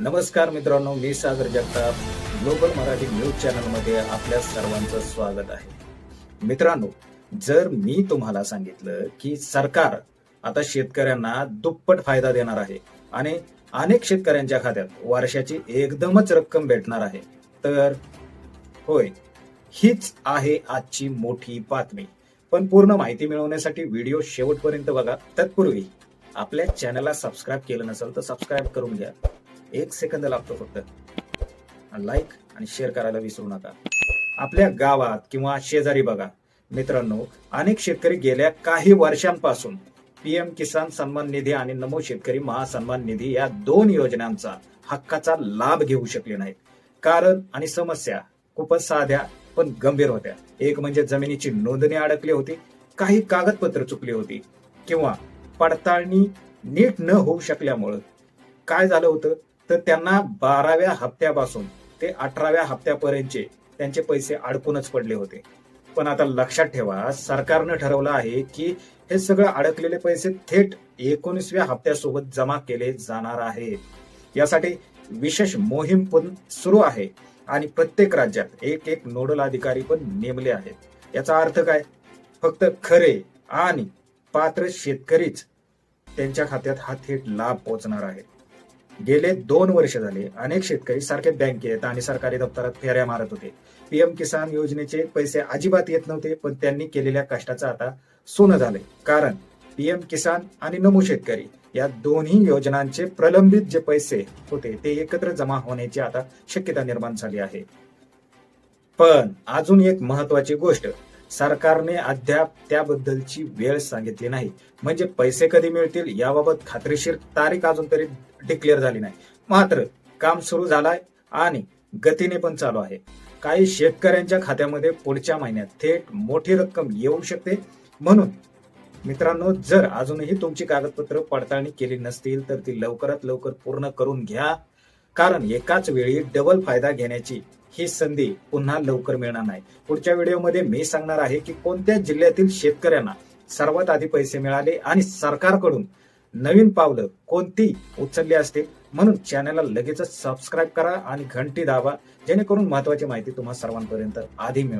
नमस्कार मित्रांनो मी सागर जगताप. ग्लोबल मराठी न्यूज चॅनलमध्ये आपल्या सर्वांचं स्वागत आहे. मित्रांनो जर मी तुम्हाला सांगितलं की सरकार आता शेतकऱ्यांना दुप्पट फायदा देणार आहे आणि अनेक शेतकऱ्यांच्या खात्यात वर्षाची एकदमच रक्कम भेटणार आहे तर होय हीच आहे आजची मोठी बातमी. पण पूर्ण माहिती मिळवण्यासाठी व्हिडिओ शेवटपर्यंत बघा. तत्पूर्वी आपल्या चॅनलला सबस्क्राईब केलं नसेल तर सबस्क्राईब करून घ्या. एक सेकंद लागतो फक्त. लाईक आणि शेअर करायला विसरू नका. आपल्या गावात किंवा शेजारी बघा. मित्रांनो अनेक शेतकरी गेल्या काही वर्षांपासून पीएम किसान सन्मान निधी आणि नमो शेतकरी महासन्मान निधी या दोन योजनांचा हक्काचा लाभ घेऊ शकले नाहीत. कारण आणि समस्या खूपच साध्या पण गंभीर होत्या. एक म्हणजे जमिनीची नोंदणी अडकली होती काही कागदपत्र चुकली होती किंवा पडताळणी नीट न होऊ शकल्यामुळं काय झालं होतं? तर त्यांना बाराव्या हप्त्यापासून ते अठराव्या हप्त्यापर्यंतचे त्यांचे पैसे अडकूनच पडले होते. पण आता लक्षात ठेवा सरकारनं ठरवलं आहे की हे सगळं अडकलेले पैसे थेट एकोणीसव्या हप्त्यासोबत जमा केले जाणार आहेत यासाठी विशेष मोहीम पण सुरू आहे आणि प्रत्येक राज्यात एक एक नोडल अधिकारी पण नेमले आहेत. याचा अर्थ काय? फक्त खरे आणि पात्र शेतकरीच त्यांच्या खात्यात हा थेट लाभ पोहोचणार आहे गेले दोन वर्ष झाले अनेक शेतकरी सारखे बँकेत आणि सरकारी दप्तरात फेऱ्या मारत होते. पीएम किसान योजनेचे पैसे अजिबात येत नव्हते पण त्यांनी केलेल्या कष्टाचं आता सोनं झालंय. कारण पीएम किसान आणि नमो शेतकरी या दोन्ही योजनांचे प्रलंबित जे पैसे होते ते एकत्र जमा होण्याची आता शक्यता निर्माण झाली आहे. पण अजून एक महत्वाची गोष्ट सरकारने अद्याप त्याबद्दलची वेळ सांगितली नाही. म्हणजे पैसे कधी मिळतील याबाबत खात्रीशीर तारीख अजून तरी डिक्लेअर झाली नाही. मात्र काम सुरू झालाय आणि गतीने पण चालू आहे. काही शेतकऱ्यांच्या खात्यामध्ये पुढच्या महिन्यात थेट मोठी रक्कम येऊ शकते. म्हणून मित्रांनो जर अजूनही तुमची कागदपत्र पडताळणी केली नसतील तर ती लवकरात लवकर पूर्ण करून घ्या. कारण एकाच वेळी डबल फायदा घेण्याची ही संधी पुन्हा लवकर मिळणार नाही. पुढच्या व्हिडिओमध्ये मी सांगणार आहे की कोणत्या जिल्ह्यातील शेतकऱ्यांना सर्वात आधी पैसे मिळाले आणि सरकारकडून नवीन पावलं कोणती उचलली असतील म्हणून चॅनलला लगेचच सबस्क्राईब करा आणि घंटी दाबा जेणेकरून महत्वाची माहिती तुम्हा सर्वांपर्यंत आधी मिळवा